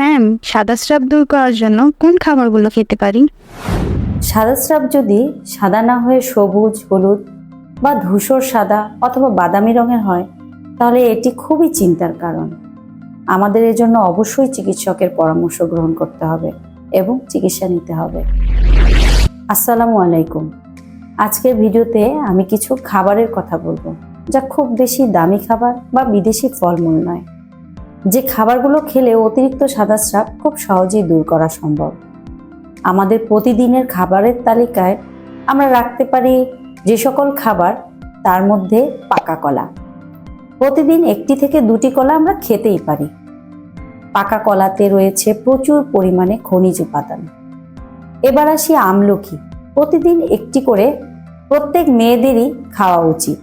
Ma'am সাদা shrub দূর করার জন্য কোন খাবারগুলো খেতে পারি? সাদা স্রাব যদি সাদা না হয়ে সবুজ, হলুদ বা ধূসর সাদা অথবা বাদামি রঙের হয়, তাহলে এটি খুবই চিন্তার কারণ। আমাদের এজন্য অবশ্যই চিকিৎসকের পরামর্শ গ্রহণ করতে হবে এবং চিকিৎসা নিতে হবে। আসসালামু আলাইকুম। আজকের ভিডিওতে আমি কিছু খাবারের কথা বলব, যা খুব বেশি দামি খাবার বা বিদেশি ফলমূল নয়। যে খাবারগুলো খেলে অতিরিক্ত সাদা স্রাব খুব সহজেই দূর করা সম্ভব। আমাদের প্রতিদিনের খাবারের তালিকায় আমরা রাখতে পারি যে সকল খাবার, তার মধ্যে পাকা কলা। প্রতিদিন একটি থেকে দুটি কলা আমরা খেতেই পারি। পাকা কলাতে রয়েছে প্রচুর পরিমাণে খনিজ উপাদান। এবার আসি আমলকি। প্রতিদিন একটি করে প্রত্যেক মেয়েদেরই খাওয়া উচিত।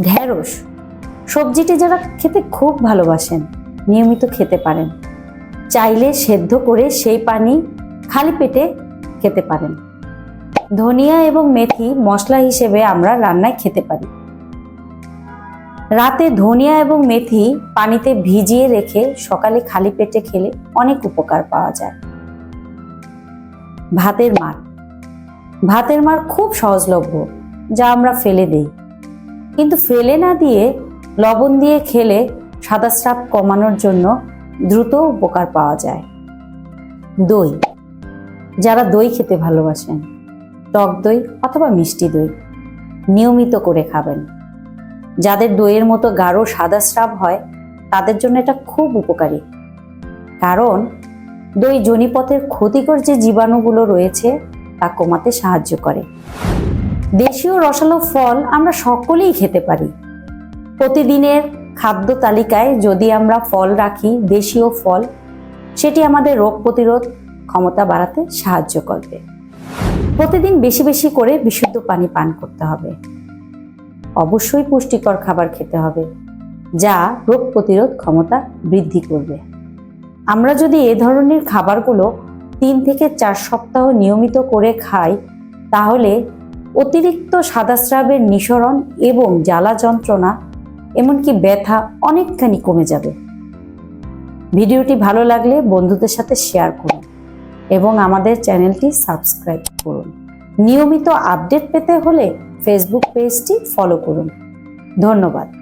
ঢেঁড়স সবজিটি যারা খেতে খুব ভালোবাসেন, নিয়মিত খেতে পারেন। চাইলে সেদ্ধ করে সেই পানি খালি পেটে খেতে পারেন। ধনিয়া এবং মেথি মশলা হিসেবে আমরা রান্নায় খেতে পারি। রাতে ধনিয়া এবং মেথি পানিতে ভিজিয়ে রেখে সকালে খালি পেটে খেলে অনেক উপকার পাওয়া যায়। ভাতের মার। ভাতের মার খুব সহজলভ্য, যা আমরা ফেলে দেই। কিন্তু ফেলে না দিয়ে লবণ দিয়ে খেলে সাদা স্রাব কমানোর জন্য দ্রুত উপকার পাওয়া যায়। দই। যারা দই খেতে ভালোবাসেন, টক দই অথবা মিষ্টি দই নিয়মিত করে খাবেন। যাদের দইয়ের মতো গাঢ় সাদা স্রাব হয়, তাদের জন্য এটা খুব উপকারী। কারণ, দই জনিপথের ক্ষতিকর যে জীবাণুগুলো রয়েছে, তা কমাতে সাহায্য করে। দেশীয় রসালো ফল আমরা সকলেই খেতে পারি। প্রতিদিনের খাদ্য তালিকায় যদি আমরা ফল রাখি, দেশীয় ফল, সেটি আমাদের রোগ প্রতিরোধ ক্ষমতা বাড়াতে সাহায্য করবে। প্রতিদিন বেশি বেশি করে বিশুদ্ধ পানি পান করতে হবে। অবশ্যই পুষ্টিকর খাবার খেতে হবে, যা রোগ প্রতিরোধ ক্ষমতা বৃদ্ধি করবে। আমরা যদি এ ধরনের খাবারগুলো তিন থেকে চার সপ্তাহ নিয়মিত করে খাই, তাহলে অতিরিক্ত সাদাস্রাবের নিঃসরণ এবং জ্বালা যন্ত্রণা এমনকি ব্যথা অনেকখানি কমে যাবে। ভিডিওটি ভালো লাগলে বন্ধুদের সাথে শেয়ার করুন এবং আমাদের চ্যানেলটি সাবস্ক্রাইব করুন। নিয়মিত আপডেট পেতে হলে ফেসবুক পেজটি ফলো করুন। ধন্যবাদ।